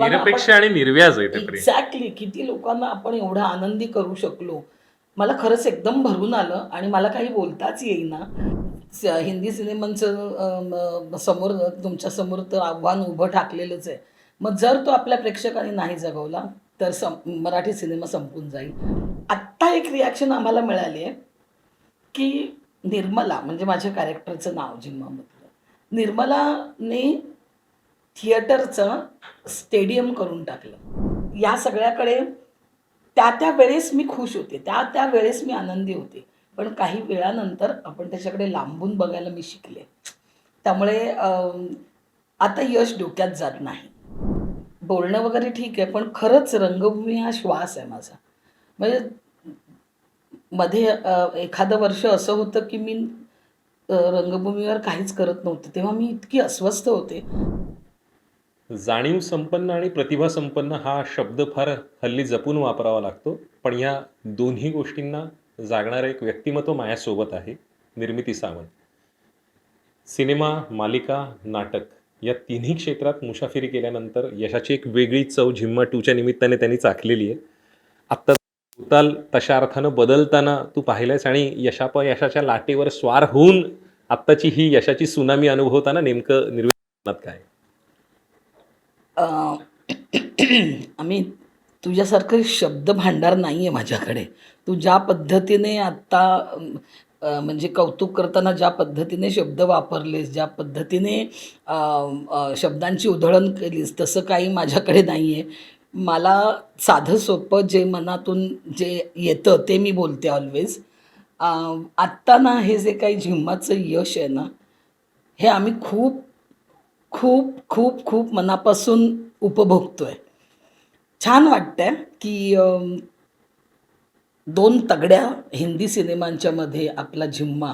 निरपेक्ष आणि निर्व्याज आहे ते प्रेम. एक्झॅक्टली किती लोकांना आपण एवढं आनंदी करू शकलो? मला खरंच एकदम भरून आलं आणि मला काही बोलताच येईना. स- हिंदी सिनेमांचं समोर तुमच्यासमोर तर आव्हान उभं ठाकलेलंच आहे. मग जर तो आपल्या प्रेक्षकांनी नाही जगवला तर सं मराठी सिनेमा संपून जाईल. आत्ता एक रिॲक्शन आम्हाला मिळाली आहे की निर्मला म्हणजे माझ्या कॅरेक्टरचं नाव जिम्मामधलं निर्मलाने थिएटरचं स्टेडियम करून टाकलं. या सगळ्याकडे त्या त्या वेळेस मी खुश होते. त्या त्या वेळेस मी आनंदी होते. पण काही वेळानंतर आपण त्याच्याकडे लांबून बघायला मी शिकले. त्यामुळे आता यश डोक्यात जात नाही. बोलणं वगैरे ठीक आहे पण खरंच रंगभूमी हा श्वास आहे माझा. म्हणजे मध्ये एखादं वर्ष असं होतं की मी रंगभूमीवर काहीच करत नव्हते. तेव्हा मी इतकी अस्वस्थ होते. जाणीव संपन्न आणि प्रतिभा संपन्न हा शब्द फार हल्ली जपून वापरावा लागतो. पण या दोन्ही गोष्टींना जागणारं एक व्यक्तिमत्व माझ्यासोबत आहे निर्मिती सावंत. सिनेमा मालिका नाटक या तिन्ही क्षेत्रात मुसाफिरी केल्यानंतर यशाची एक वेगळी चव झिम्मा टूच्या निमित्ताने त्यांनी चाखलेली आहे. आत्ता उताल तशा अर्थानं बदलताना तू पाहिलंयस आणि यशाप यशाच्या लाटेवर स्वार होऊन आत्ताची ही यशाची सुनामी अनुभवताना नेमकं निर्मिती काय? आम्ही तुझ्यासारखं शब्द भांडार नाही आहे माझ्याकडे. तू ज्या पद्धतीने आत्ता म्हणजे कौतुक करताना ज्या पद्धतीने शब्द वापरलेस ज्या पद्धतीने शब्दांची उधळण केलीस तसं काही माझ्याकडे नाही आहे मला साधं सोपं जे मनातून जे येतं ते मी बोलते ऑलवेज आत्ता ना हे जे काही झिम्माचं यश आहे ना हे आम्ही खूप खूप खूप खूप मनापासून उपभोगतोय. छान वाटतंय की दोन तगड्या हिंदी सिनेमांच्या मध्ये आपला झिम्मा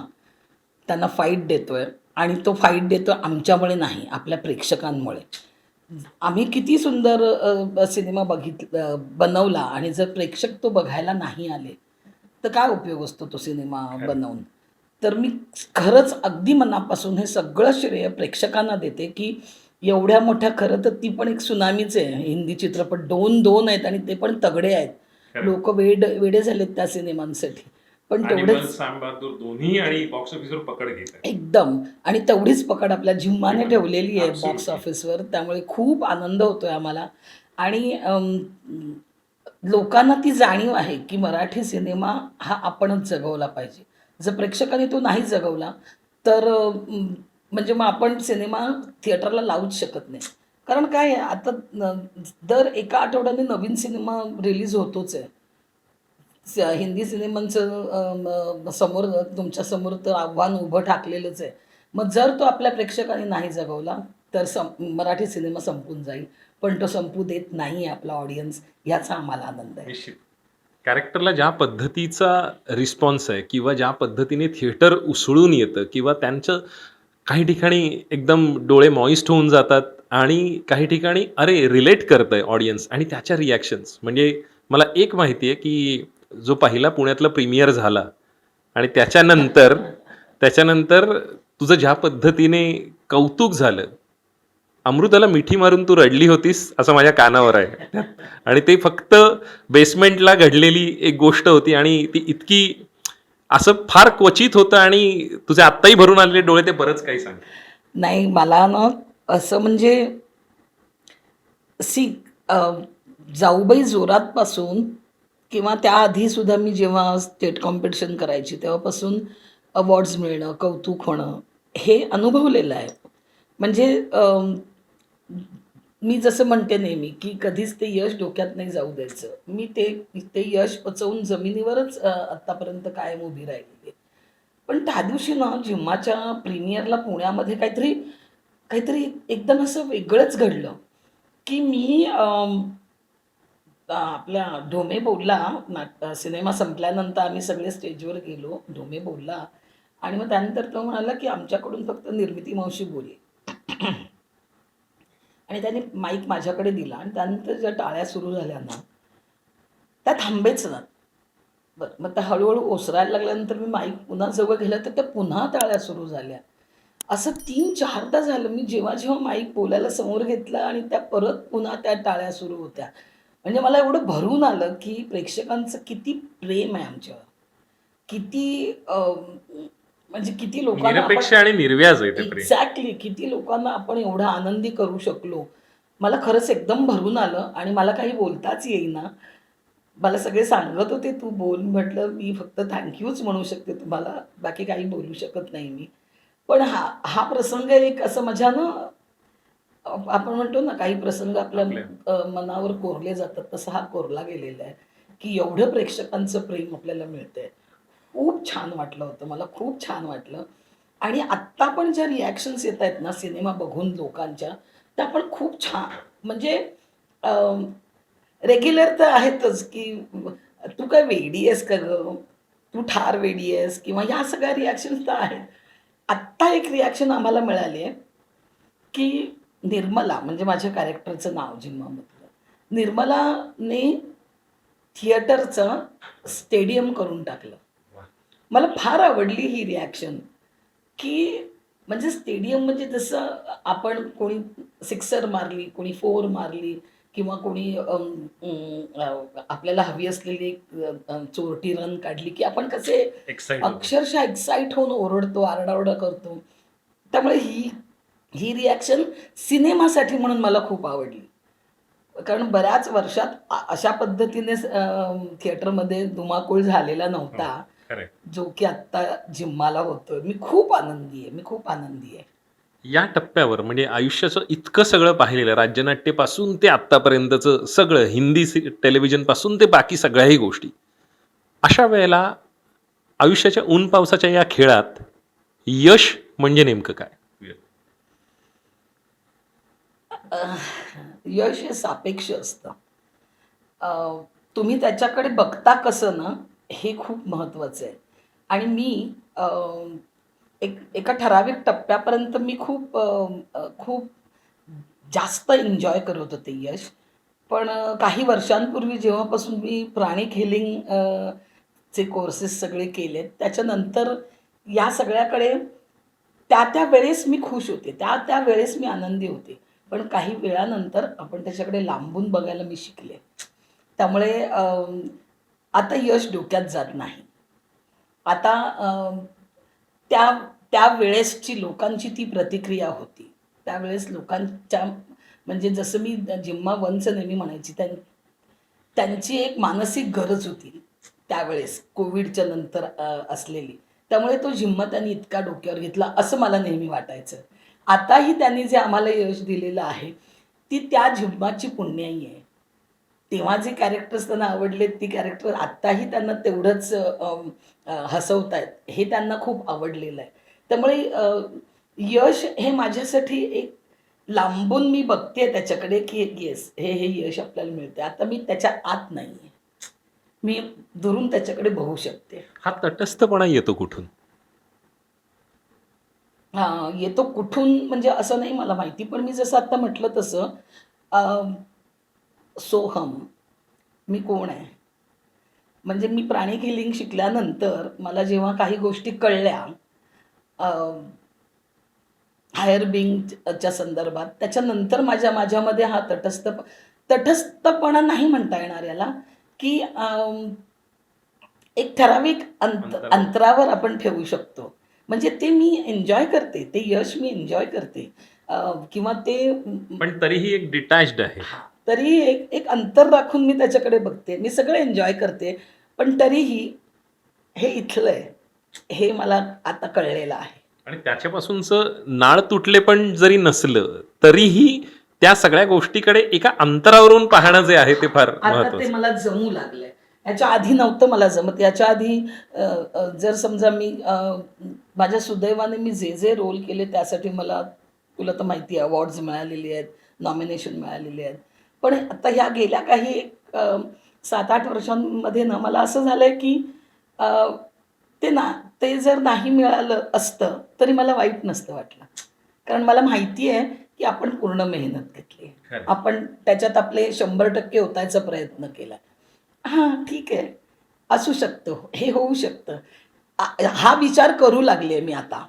त्यांना फाईट देतोय आणि तो फाईट देतो आमच्यामुळे नाही आपल्या प्रेक्षकांमुळे. आम्ही किती सुंदर सिनेमा बघित बनवला आणि जर प्रेक्षक तो बघायला नाही आले तर काय उपयोग असतो तो सिनेमा बनवून? तर मी खरंच अगदी मनापासून हे सगळं श्रेय प्रेक्षकांना देते की एवढ्या मोठ्या खरं तर ती पण एक सुनामीच आहे. हिंदी चित्रपट दोन दोन आहेत आणि ते पण तगडे आहेत. लोक वेड वेडे झालेत त्या सिनेमांसाठी. पण तेवढेच दोन्ही आणि बॉक्स ऑफिसवर पकड घेत एकदम. आणि तेवढीच पकड आपल्या जिम्माने ठेवलेली आहे. बॉक्स ऑफिसवर त्यामुळे खूप आनंद होतोय आम्हाला. आणि लोकांना ती जाणीव आहे की मराठी सिनेमा हा आपणच जगवला पाहिजे. जर प्रेक्षकांनी तो नाही जगवला तर म्हणजे मग आपण सिनेमा थिएटरला लावूच शकत नाही. कारण काय आहे, आता दर एका आठवड्याने नवीन सिनेमा रिलीज होतोच आहे. स- हिंदी सिनेमांचं समोर तुमच्यासमोर तर आव्हान उभं ठाकलेलंच आहे. मग जर तो आपल्या प्रेक्षकांनी नाही जगवला तर सं मराठी सिनेमा संपून जाईल. पण तो संपू देत नाही आहे आपला ऑडियन्स याचा आम्हाला आनंद आहे. कॅरेक्टरला ज्या पद्धतीचा रिस्पॉन्स आहे किंवा ज्या पद्धतीने थिएटर उसळून येतं किंवा त्यांचं काही ठिकाणी एकदम डोळे मॉइस्ट होऊन जातात आणि काही ठिकाणी अरे रिलेट करतंय ऑडियन्स आणि त्याच्या रिॲक्शन्स म्हणजे मला एक माहिती आहे की जो पहिला पुण्यातला प्रीमियर झाला आणि त्याच्यानंतर त्याच्यानंतर तुझं ज्या पद्धतीने कौतुक झालं अमृताला मिठी मारून तू रडली होतीस असं माझ्या कानावर आहे. आणि ते फक्त बेसमेंटला घडलेली एक गोष्ट होती आणि ती इतकी असं फार क्वचित होतं आणि तुझे आत्ताही भरून आलेले डोळे ते बरंच काही सांग नाही मला ना असं म्हणजे सी जाऊबाई जोरातपासून किंवा त्याआधीसुद्धा मी जेव्हा स्टेट कॉम्पिटिशन करायची तेव्हापासून अवॉर्ड्स मिळणं कौतुक होणं हे अनुभवलेलं आहे. म्हणजे मी जसं म्हणते नेहमी की कधीच ते यश डोक्यात नाही जाऊ द्यायचं. मी ते ते यश पचवून जमिनीवरच आत्तापर्यंत कायम उभी राहिलेली पण त्या दिवशी ना जिम्माच्या प्रीमियरला पुण्यामध्ये काहीतरी काहीतरी एकदम असं वेगळंच घडलं की मी आपल्या ढोमे बोलला नाट सिनेमा संपल्यानंतर आम्ही सगळे स्टेजवर गेलो ढोमे बोलला. आणि मग त्यानंतर तो म्हणाला की आमच्याकडून फक्त निर्मिती मावशी बोली आणि त्याने माईक माझ्याकडे दिला आणि त्यानंतर ज्या टाळ्या सुरू झाल्या ना त्या थांबेच ना. बरं मग त्या हळूहळू ओसरायला लागल्यानंतर मी माईक पुन्हा जवळ गेलं तर त्या पुन्हा टाळ्या सुरू झाल्या. असं तीन चारदा झालं मी जेव्हा जेव्हा माईक बोलायला समोर घेतला आणि त्या परत पुन्हा त्या टाळ्या सुरू होत्या. म्हणजे मला एवढं भरून आलं की प्रेक्षकांचं किती प्रेम आहे आमच्यावर. किती म्हणजे किती लोकांना निरपेक्ष आणि निर्व्याज आहे ते प्रेम. एक्झॅक्टली किती लोकांना आपण एवढं आनंदी करू शकलो? मला खरंच एकदम भरून आलं आणि मला काही बोलताच येईना. मला सगळे सांगत होते तू बोल. म्हटलं मी फक्त थँक्यूच म्हणू शकते तुम्हाला. बाकी काही बोलू शकत नाही मी. पण हा हा प्रसंग एक असं माझ्या ना आपण म्हणतो ना काही प्रसंग आपल्या मनावर कोरले जातात. तसा हा कोरला गेलेला आहे. की एवढं प्रेक्षकांचं प्रेम आपल्याला मिळतंय. खूप छान वाटलं होतं मला खूप छान वाटलं. आणि आत्ता पण ज्या रिॲक्शन्स येत आहेत ना सिनेमा बघून लोकांच्या त्या पण खूप छान. म्हणजे रेग्युलर तर आहेतच की तू काय वेडी आहेस का गं तू ठार वेडी आहेस किंवा ह्या सगळ्या रिॲक्शन्स तर आहेत. आत्ता एक रिॲक्शन आम्हाला मिळाली आहे की निर्मला म्हणजे माझ्या कॅरेक्टरचं नाव जिम्मामधलं निर्मलाने थिएटरचं स्टेडियम करून टाकलं. मला फार आवडली ही रिॲक्शन की म्हणजे स्टेडियम म्हणजे जसं आपण कोणी सिक्सर मारली कोणी फोर मारली किंवा कोणी आपल्याला हवी असलेली चोरटी रन काढली की आपण कसे एक्साइट अक्षरशः एक्साईट होऊन ओरडतो आरडाओरडा करतो. त्यामुळे ही ही रिॲक्शन सिनेमासाठी म्हणून मला खूप आवडली. कारण बऱ्याच वर्षात अशा पद्धतीने थिएटरमध्ये धुमाकूळ झालेला नव्हता. जो की आत्ता जिम्माला होतोय. मी खूप आनंदी आहे. मी खूप आनंदी आहे. या टप्प्यावर म्हणजे आयुष्याचं इतकं सगळं पाहिलेलं राज्यनाट्यपासून ते आत्तापर्यंतचं सगळं हिंदी सि टेलिव्हिजनपासून ते बाकी सगळ्याही गोष्टी. अशा वेळेला आयुष्याच्या ऊन पावसाच्या या खेळात यश म्हणजे नेमकं काय? यश हे सापेक्ष असतं. तुम्ही त्याच्याकडे बघता कसं ना हे खूप महत्त्वाचं आहे. आणि मी एक एका ठराविक टप्प्यापर्यंत मी खूप खूप जास्त एन्जॉय करत होते यश. पण काही वर्षांपूर्वी जेव्हापासून मी प्राणिक हिलिंग चे कोर्सेस सगळे केलेत त्याच्यानंतर या सगळ्याकडे त्या त्या वेळेस मी खुश होते. त्या त्या वेळेस मी आनंदी होते. पण काही वेळानंतर आपण त्याच्याकडे लांबून बघायला मी शिकले. त्यामुळे आता यश डोक्यात जात नाही. आता त्या त्या वेळेसची लोकांची ती प्रतिक्रिया होती. त्यावेळेस लोकांच्या म्हणजे जसं मी जिम्मा वनचं नेहमी म्हणायची त्यां त्यांची एक मानसिक गरज होती त्यावेळेस कोविडच्या नंतर असलेली. त्यामुळे तो जिम्मा त्यांनी इतका डोक्यावर घेतला असं मला नेहमी वाटायचं. आताही त्यांनी जे आम्हाला यश दिलेलं आहे ती त्या जिम्माची पुण्याई आहे. तेव्हा जे कॅरेक्टर्स त्यांना आवडले ती कॅरेक्टर आत्ताही त्यांना तेवढंच अ, हसवतायत. हे त्यांना खूप आवडलेलं आहे. त्यामुळे यश हे माझ्यासाठी एक लांबून मी बघते त्याच्याकडे की येस हे हे यश आपल्याला मिळते आता मी त्याच्या आत नाही आहे मी दुरून त्याच्याकडे बघू शकते. हा तटस्थपणा येतो कुठून? हा येतो कुठून? म्हणजे असं नाही मला माहिती. पण मी जसं आत्ता म्हटलं तसं सोहम. मी कोण आहे? म्हणजे मी प्राणिक हिलिंग शिकल्यानंतर मला जेव्हा काही गोष्टी कळल्या हायर बिंगच्या संदर्भात त्याच्यानंतर माझ्या माझ्यामध्ये हा तटस्थ तटस्थपणा नाही म्हणता येणार याला की एक ठराविक अंत अंतरावर. आपण ठेवू शकतो. म्हणजे ते मी एन्जॉय करते ते यश मी एन्जॉय करते किंवा ते पण तरीही एक डिटॅच्ड आहे. तरी एक एक अंतर राखून मी त्याच्याकडे बघते. मी सगळं एन्जॉय करते. पण तरीही हे इथलं आहे हे मला आता कळलेलं आहे. आणि त्याच्यापासूनचं नाळ तुटले पण जरी नसलं तरीही त्या सगळ्या गोष्टीकडे एका अंतरावरून पाहणं जे आहे ते फार आता ते मला जमू लागलंय. याच्या आधी नव्हतं मला जमत. याच्या आधी जर समजा मी माझ्या सुदैवाने मी जे जे रोल केले त्यासाठी मला तुला तर माहिती आहे अवॉर्ड्स मिळालेली आहेत नॉमिनेशन मिळालेली आहेत. पण आता ह्या गेल्या काही एक सात आठ वर्षांमध्ये ना मला असं झालंय की अ, ते ना ते जर नाही मिळालं असतं तरी मला वाईट नसतं वाटलं. कारण मला माहिती आहे की आपण पूर्ण मेहनत घेतली. आपण त्याच्यात आपले शंभर टक्के होतायचा प्रयत्न केला. हां ठीक आहे. असू शकतं हे होऊ शकतं. हा विचार करू लागले मी आता.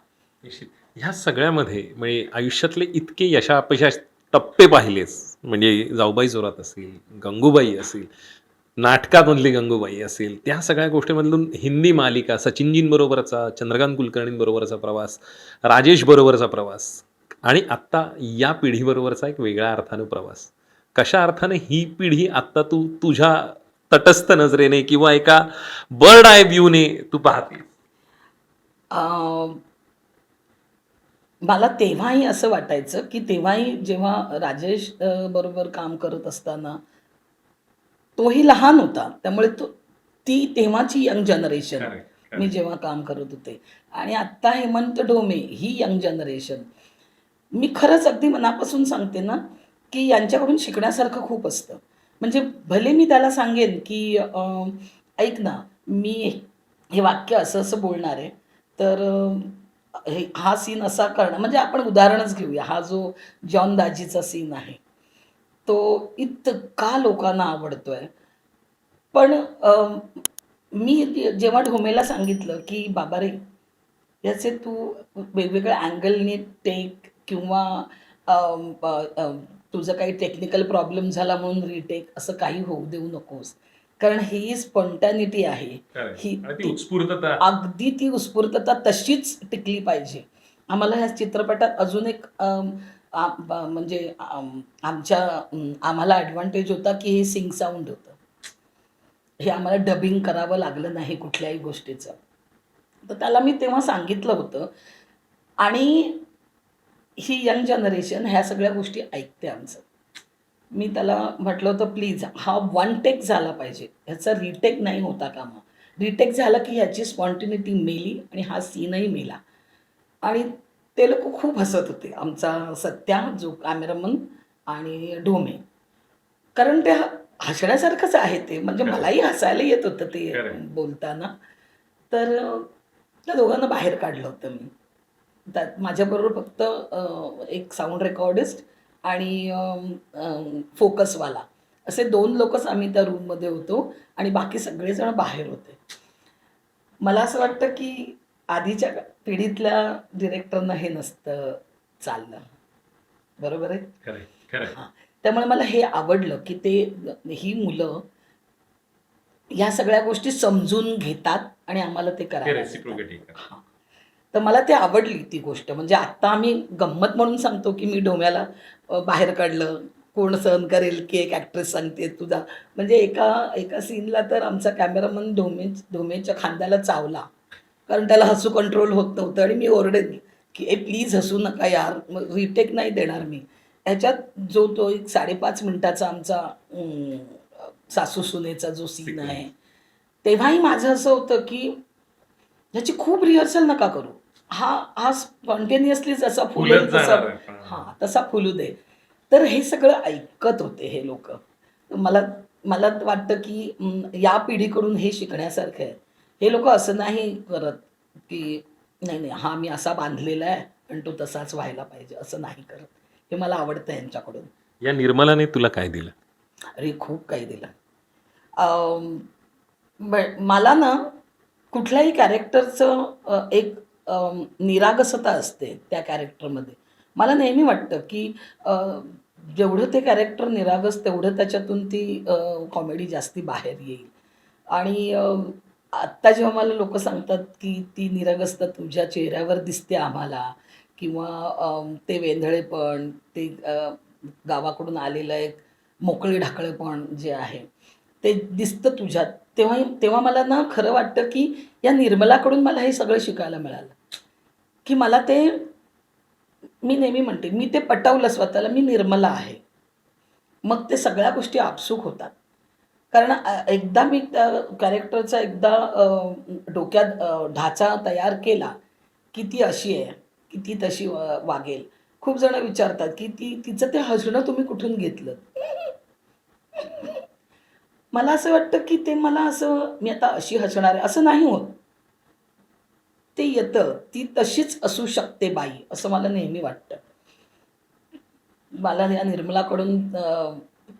ह्या सगळ्यामध्ये म्हणजे आयुष्यातले इतके यशापयश टप्पे पाहिलेस. म्हणजे जाऊबाई जोरात असेल गंगूबाई असेल नाटकामधली गंगूबाई असेल त्या सगळ्या गोष्टीमधून हिंदी मालिका सचिनजींबरोबरचा चंद्रकांत कुलकर्णींबरोबरचा प्रवास राजेश बरोबरचा प्रवास आणि आत्ता या पिढीबरोबरचा एक वेगळ्या अर्थानं प्रवास. कशा अर्थाने ही पिढी आत्ता तू तुझ्या तटस्थ नजरेने किंवा एका बर्ड आय व्ह्यूने तू पाहते? मला तेव्हाही असं वाटायचं की तेव्हाही जेव्हा राजेश बरोबर काम करत असताना तोही लहान होता त्यामुळे तो ती तेव्हाची यंग जनरेशन मी जेव्हा काम करत होते. आणि आत्ता हेमंत डोमे ही यंग जनरेशन. मी खरंच अगदी मनापासून सांगते ना की यांच्याकडून शिकण्यासारखं खूप असतं. म्हणजे भले मी त्याला सांगेन की ऐक ना मी हे वाक्य असं असं बोलणार आहे तर हे हा सीन असा करणं म्हणजे आपण उदाहरणच घेऊया. हा जो जॉन दाजीचा सीन आहे तो इतका लोकांना आवडतोय. पण अं, मी जेव्हा ढोमेला सांगितलं की बाबा रे याचे तू वेगवेगळ्या अँगलने टेक किंवा तुझं काही टेक्निकल प्रॉब्लेम झाला म्हणून रिटेक असं काही होऊ देऊ नकोस. कारण ही स्पॉन्टॅनिटी आहे. ही ती- उत्स्फूर्तता. अगदी ती उत्स्फूर्तता तशीच टिकली पाहिजे. आम्हाला ह्या चित्रपटात अजून एक म्हणजे आम- आमच्या आम्हाला ॲडव्हान्टेज होता की हे सिंग साऊंड होतं. हे आम्हाला डबिंग करावं लागलं नाही कुठल्याही गोष्टीचं. तर त्याला मी तेव्हा सांगितलं होतं. आणि ही यंग जनरेशन ह्या सगळ्या गोष्टी ऐकते आमचं. मी त्याला म्हटलं होतं प्लीज हा वन टेक झाला पाहिजे. ह्याचा रिटेक नाही होता कामा. रिटेक झाला की ह्याची स्पॉन्टिनिटी मेली आणि हा सीनही मेला. आणि ते लोक खूप हसत होते. आमचा सत्या जो कॅमेरामन आणि ढोमे. कारण ते ह- हसण्यासारखंच आहे ते. म्हणजे. मलाही हसायला येत होतं ते. बोलताना. तर त्या दोघांना बाहेर काढलं होतं मी. त्यात माझ्याबरोबर फक्त एक साऊंड रेकॉर्डिस्ट आणि फोकसवाला. असे दोन लोकच आम्ही त्या रूममध्ये होतो आणि बाकी सगळेजण बाहेर होते. मला असं वाटतं की आधीच्या पिढीतल्या डिरेक्टरना हे नसतं चाललं बरोबर आहे? हां. त्यामुळे मला हे आवडलं की ते ही मुलं ह्या सगळ्या गोष्टी समजून घेतात आणि आम्हाला ते करायला. हां. तर मला ते आवडली ती गोष्ट. म्हणजे आत्ता आम्ही गंमत म्हणून सांगतो की मी डोम्याला अ, बाहेर काढलं. कोण सहन करेल की एक ॲक्ट्रेस सांगते तुझा. म्हणजे एका एका सीनला तर आमचा कॅमेरामन डोमे डोमेच्या खांद्याला चावला. कारण त्याला हसू कंट्रोल होत नव्हतं आणि मी ओरडेन की ए प्लीज हसू नका यार. मग रिटेक नाही देणार मी. ह्याच्यात जो तो एक साडेपाच मिनिटाचा आमचा सासू सुनेचा जो सीन. आहे तेव्हाही माझं असं होतं की ह्याची खूप रिहर्सल नका करू. हा हा स्पॉन्टेनियसली जसा फुलत तसा. हां तसा फुलू दे. तर हे सगळं ऐकत होते हे लोक. मला मला वाटतं की या पिढीकडून हे शिकण्यासारखं आहे. हे लोक असं नाही करत की नाही नाही हा मी असा बांधलेला आहे आणि तो तसाच व्हायला पाहिजे. असं नाही करत. हे मला आवडतं यांच्याकडून. या निर्मलाने तुला काय दिलं? अरे खूप काही दिलं. मला ना कुठल्याही कॅरेक्टरचं एक निरागसता असते त्या कॅरेक्टरमध्ये मला नेहमी वाटतं की जेवढं ते कॅरेक्टर निरागस तेवढं त्याच्यातून ती कॉमेडी जास्ती बाहेर येईल. आणि आत्ता जेव्हा मला लोक सांगतात की ती निरागसता तुझ्या चेहऱ्यावर दिसते आम्हाला किंवा ते वेंधळेपण ते गावाकडून आलेलं एक मोकळे ढाकळेपण जे आहे ते दिसतं तुझ्यात. तेव्हा तेव्हा मला ना खरं वाटतं की या निर्मलाकडून मला हे सगळं शिकायला मिळालं. की मला ते मी नेहमी म्हणते मी ते पटवलं स्वतःला मी निर्मला आहे. मग ते सगळ्या गोष्टी आपसूक होतात. कारण एकदा मी त्या कॅरेक्टरचा एकदा डोक्यात ढाचा तयार केला की ती अशी आहे की ती तशी वागेल. खूप जण विचारतात की ती तिचं ते हसणं तुम्ही कुठून घेतलं? मला असं वाटतं की ते मला असं मी आता अशी हसणार आहे असं नाही होत. ते येतं ती तशीच असू शकते बाई असं मला नेहमी वाटतं. मला या निर्मलाकडून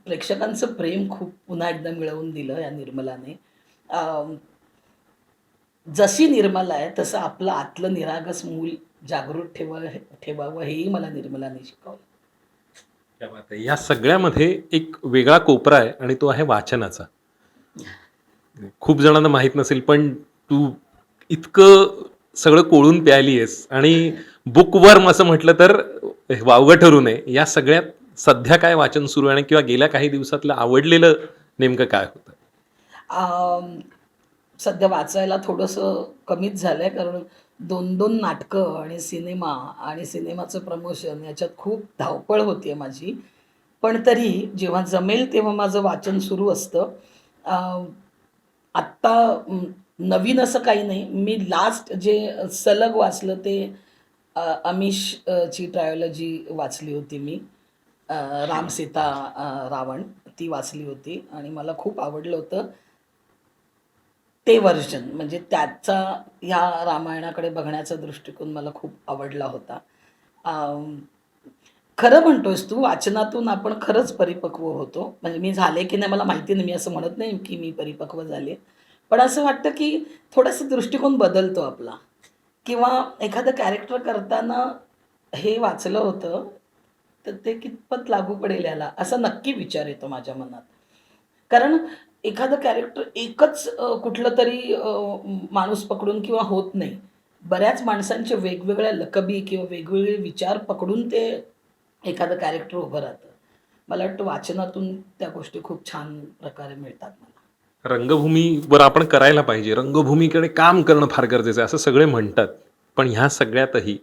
प्रेक्षकांचं प्रेम खूप पुन्हा एकदा मिळवून दिलं या निर्मलाने. जशी निर्मला आहे तसं आपलं आतलं निरागस मूल जागृत ठेवा ठेवावं हेही मला निर्मलाने शिकवलं. या सगळ्यामध्ये एक वेगळा कोपरा आहे आणि तो आहे वाचनाचा. खूप जणांना माहीत नसेल पण तू इतकं सगळं कोळून प्यायली आहेस आणि बुकवर्म असं म्हटलं तर वावगं ठरू नये. या सगळ्यात सध्या काय वाचन सुरू आहे किंवा गेल्या काही दिवसातलं आवडलेलं नेमकं काय होतं? सध्या वाचायला थोडंसं कमीच झालं आहे कारण दोन दोन नाटकं आणि सिनेमा आणि सिनेमाचं प्रमोशन याच्यात खूप धावपळ होती आहे माझी. पण तरी जेव्हा जमेल तेव्हा माझं वाचन सुरू असतं. आत्ता नवीन असं काही नाही. मी लास्ट जे सलग वाचलं ते अमिशची अमिश ची ट्रायोलॉजी वाचली होती मी. राम सीता रावण ती वाचली होती आणि मला खूप आवडलं होतं. ते वर्जन म्हणजे त्याचा ह्या रामायणाकडे बघण्याचा दृष्टिकोन मला खूप आवडला होता. खरं म्हणतोयस तू वाचनातून आपण खरंच परिपक्व होतो. म्हणजे मी झाले की नाही मला माहिती नाही मी असं म्हणत नाही की मी परिपक्व झाले. पण असं वाटतं की थोडासा दृष्टिकोन बदलतो आपला. किंवा एखादं कॅरेक्टर करताना हे वाचलं होतं तर ते कितपत लागू पडेल याला? असा नक्की विचार येतो माझ्या मनात. कारण एखादं कॅरेक्टर एकच कुठलं तरी माणूस पकडून किंवा होत नाही. बऱ्याच माणसांचे वेगवेगळ्या लकबी किंवा वेगवेगळे विचार पकडून ते एखादं कॅरेक्टर उभं राहतं. मला वाटतं वाचनातून त्या गोष्टी खूप छान प्रकारे मिळतात मला. रंगभूमीवर आपण करायला पाहिजे. रंगभूमीकडे काम करणं फार गरजेचं आहे असं सगळे म्हणतात. पण ह्या सगळ्यातही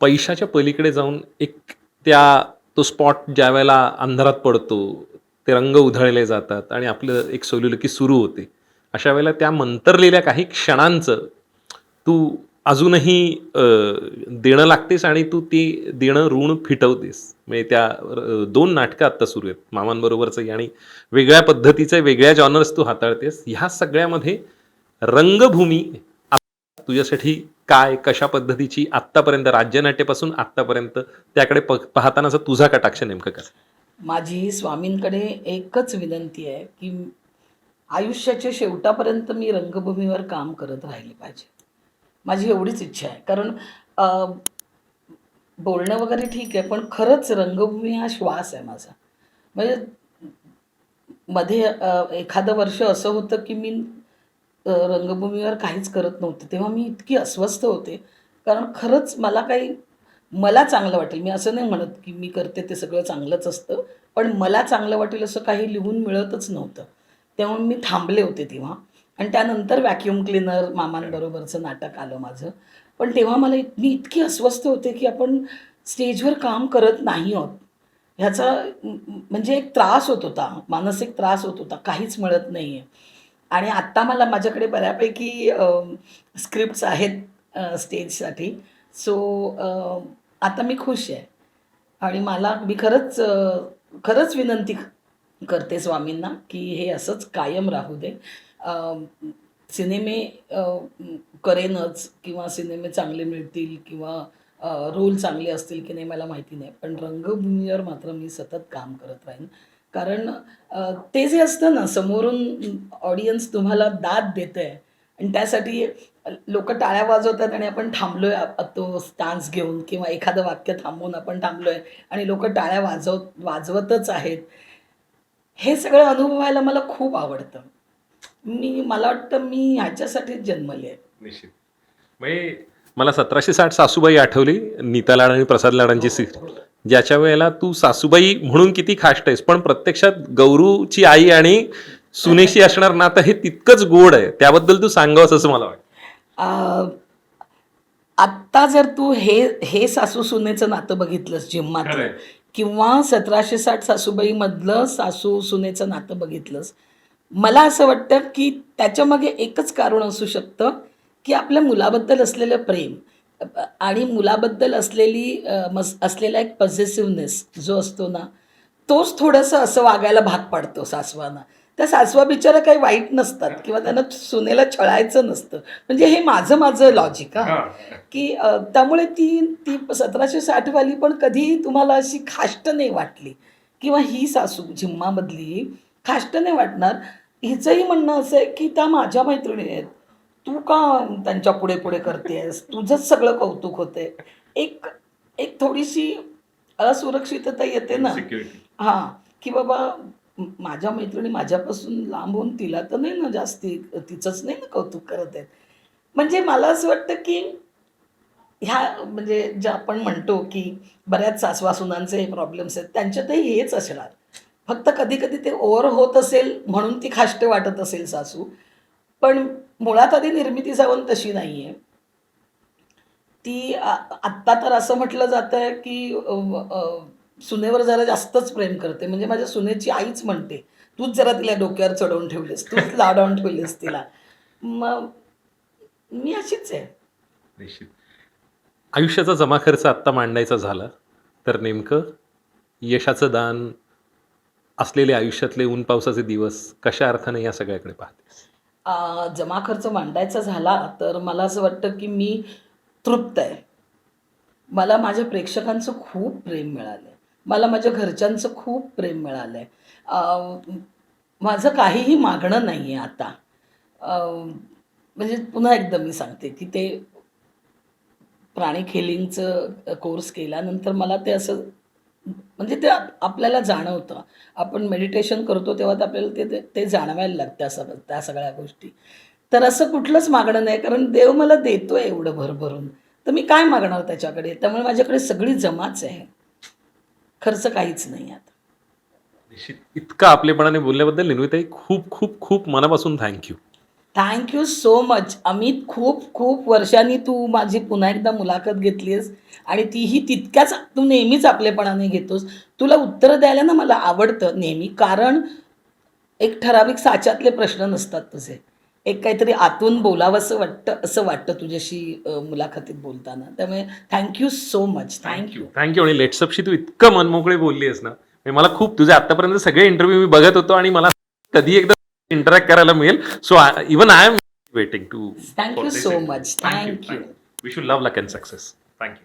पैशाच्या पलीकडे जाऊन एक त्या तो स्पॉट ज्या वेळेला अंधारात पडतो ते रंग उधळले जातात आणि आपलं एक सोलुलकी सुरू होते. अशा वेळेला त्या मंतरलेल्या काही क्षणांचं तू अजूनही देणं लागतेस आणि तू ती देणं ऋण फिटवतेस. म्हणजे त्या दोन नाटकं आत्ता सुरू आहेत. मामांबरोबरचं आणि वेगळ्या पद्धतीचे वेगळ्या जॉनर्स तू हाताळतेस. ह्या सगळ्यामध्ये रंगभूमी तुझ्यासाठी काय कशा पद्धतीची आत्तापर्यंत राज्यनाट्यापासून आत्तापर्यंत त्याकडे प पाहतानाचा तुझा कटाक्ष नेमकं काय? माझी स्वामींकडे एकच विनंती आहे की आयुष्याच्या शेवटापर्यंत मी रंगभूमीवर काम करत राहिले पाहिजे. माझी एवढीच इच्छा आहे. कारण बोलणं वगैरे ठीक आहे पण खरंच रंगभूमी हा श्वास आहे माझा. म्हणजे मध्ये एखादं वर्ष असं होतं की मी रंगभूमीवर काहीच करत नव्हते. तेव्हा मी इतकी अस्वस्थ होते. कारण खरंच मला काही मला चांगलं वाटेल. मी असं नाही म्हणत की मी करते ते सगळं चांगलंच असतं पण मला चांगलं वाटेल असं काही लिहून मिळतच नव्हतं. तेव्हा मी थांबले होते तेव्हा. आणि त्यानंतर व्हॅक्युम क्लिनर मामांबरोबरचं नाटक आलं माझं. पण तेव्हा मला मी इतकी अस्वस्थ होते की आपण स्टेजवर काम करत नाही आहोत. ह्याचा म्हणजे एक त्रास होत होता. मानसिक त्रास होत होता. काहीच मिळत नाही आहे आणि आत्ता मला माझ्याकडे बऱ्यापैकी स्क्रिप्ट्स आहेत स्टेजसाठी सो आता मी खुश आहे. आणि मला मी खरंच खरंच विनंती करते स्वामींना की हे असंच कायम राहू दे. सिनेमे करेनच किंवा सिनेमे चांगले मिळतील किंवा रोल चांगले असतील की नाही मला माहिती नाही. पण रंगभूमीवर मात्र मी सतत काम करत राहीन. कारण ते जे असतं ना समोरून ऑडियन्स तुम्हाला दाद देत आहे आणि त्यासाठी लोक टाळ्या वाजवतात आणि आपण थांबलोय तो स्टान्स घेऊन किंवा एखादं वाक्य थांबवून आपण थांबलोय आणि लोक टाळ्या वाजव वाजवतच आहेत. हे सगळं अनुभवायला मला खूप आवडतं. मी मला वाटतं मी ह्याच्यासाठीच जन्मले आहे. निश्चित. म्हणजे मला सतराशे साठ सासूबाई आठवली नीता लाड आणि प्रसाद लाडांची सिरियल ज्याच्या वेळेला तू सासूबाई म्हणून किती खाष्ट आहेस पण प्रत्यक्षात गौरूची आई आणि सुनेशी असणार नातं हे तितकंच गोड आहे. त्याबद्दल तू सांगावंस असं मला वाटतं. आत्ता जर तू हे हे सासू सुनेचं नातं बघितलंस जिम्मातलं. किंवा सतराशे साठ सासूबाईमधलं सासू सुनेचं नातं बघितलंस मला असं वाटतं की त्याच्यामागे एकच कारण असू शकतं की आपल्या मुलाबद्दल असलेलं प्रेम आणि मुलाबद्दल असलेली मस असलेला एक पॉझिटिव्हनेस जो असतो ना तोच थोडंसं असं वागायला भाग पाडतो सासवांना त्या सासवा बिचारा काही वाईट नसतात किंवा त्यांना सुनेला छळायचं नसतं. म्हणजे हे माझं माझं लॉजिक हा. की त्यामुळे ती ती सतराशे साठवाली पण कधीही तुम्हाला अशी खाष्ट नाही वाटली. किंवा ही सासू झिम्मामधली खाष्ट नाही वाटणार. हिचंही म्हणणं असं आहे की त्या माझ्या मैत्रिणी आहेत. तू का त्यांच्या पुढे पुढे करतेस? तुझंच सगळं कौतुक होते एक एक थोडीशी असुरक्षितता येते ना. हां. की बाबा माझ्या मैत्रिणी माझ्यापासून लांब होऊन तिला तर नाही ना जास्ती तिचंच नाही ना कौतुक करत आहेत. म्हणजे मला असं वाटतं की ह्या म्हणजे ज्या आपण म्हणतो की बऱ्याच सासवासुनांचे हे प्रॉब्लेम्स आहेत त्यांच्यातही हेच असणार. फक्त कधी कधी ते ओव्हर होत असेल म्हणून ती खाष्ट वाटत असेल सासू. पण मुळात आधी निर्मिती जाऊन तशी नाही आहे ती आत्ता तर असं म्हटलं जातं आहे की सुनेवर जरा जास्तच प्रेम करते. म्हणजे माझ्या सुनेची आईच म्हणते तूच जरा तिला डोक्यावर चढवून ठेवलीस तूच लाडावून ठेवलीस तिला. मग मी अशीच आहे. निश्चित. आयुष्याचा जमा खर्च आत्ता मांडायचा झाला तर नेमकं यशाचं दान असलेले आयुष्यातले ऊन पावसाचे दिवस कशा अर्थाने या सगळ्याकडे पाहतेस आ, जमा खर्च मांडायचा झाला तर मला असं वाटतं की मी तृप्त आहे. मला माझ्या प्रेक्षकांचं खूप प्रेम मिळालं मला माझ्या घरच्यांचं खूप प्रेम मिळालं आहे माझं काहीही मागणं नाही आहे आता म्हणजे पुन्हा एकदा मी सांगते की ते प्राणी खेलिंगचं कोर्स केल्यानंतर मला ते असं म्हणजे ते आपल्याला जाणवतं. आपण मेडिटेशन करतो तेव्हा ते आपल्याला ते ते- ते जाणवायला लागतं असं त्या सगळ्या गोष्टी. तर असं कुठलंच मागणं नाही कारण देव मला देतोय एवढं भरभरून. तर मी काय मागणार त्याच्याकडे? त्यामुळे माझ्याकडे सगळी जमाच आहे. खर्च काहीच नाही आता. निश्चित. इतकं आपलेपणाने बोलल्याबद्दल निर्मिताई खूप खूप खूप मनापासून thank you thank you so much Amit खूप खूप वर्षांनी तू माझी पुन्हा एकदा मुलाखत घेतलीस आणि तीही तितक्याच तू नेहमीच आपलेपणाने घेतोस. तुला उत्तरं द्यायला ना मला आवडतं नेहमी कारण एक ठराविक साच्यातले प्रश्न नसतात तुझे एक काहीतरी आतून बोलावंसं वाटतं असं वाटतं तुझ्याशी अ, मुलाखतीत बोलताना. त्यामुळे thank you so much thank you thank you आणि लेट्सअपशी तू इतकं मनमोकळे बोलली आहेस ना म्हणजे मला खूप तुझे आतापर्यंत सगळे इंटरव्ह्यू मी बघत होतो आणि मला कधी एकदा इंटरॅक्ट करायला मिळेल. So even I am waiting to so much. Thank you. Wish you love luck and success thank you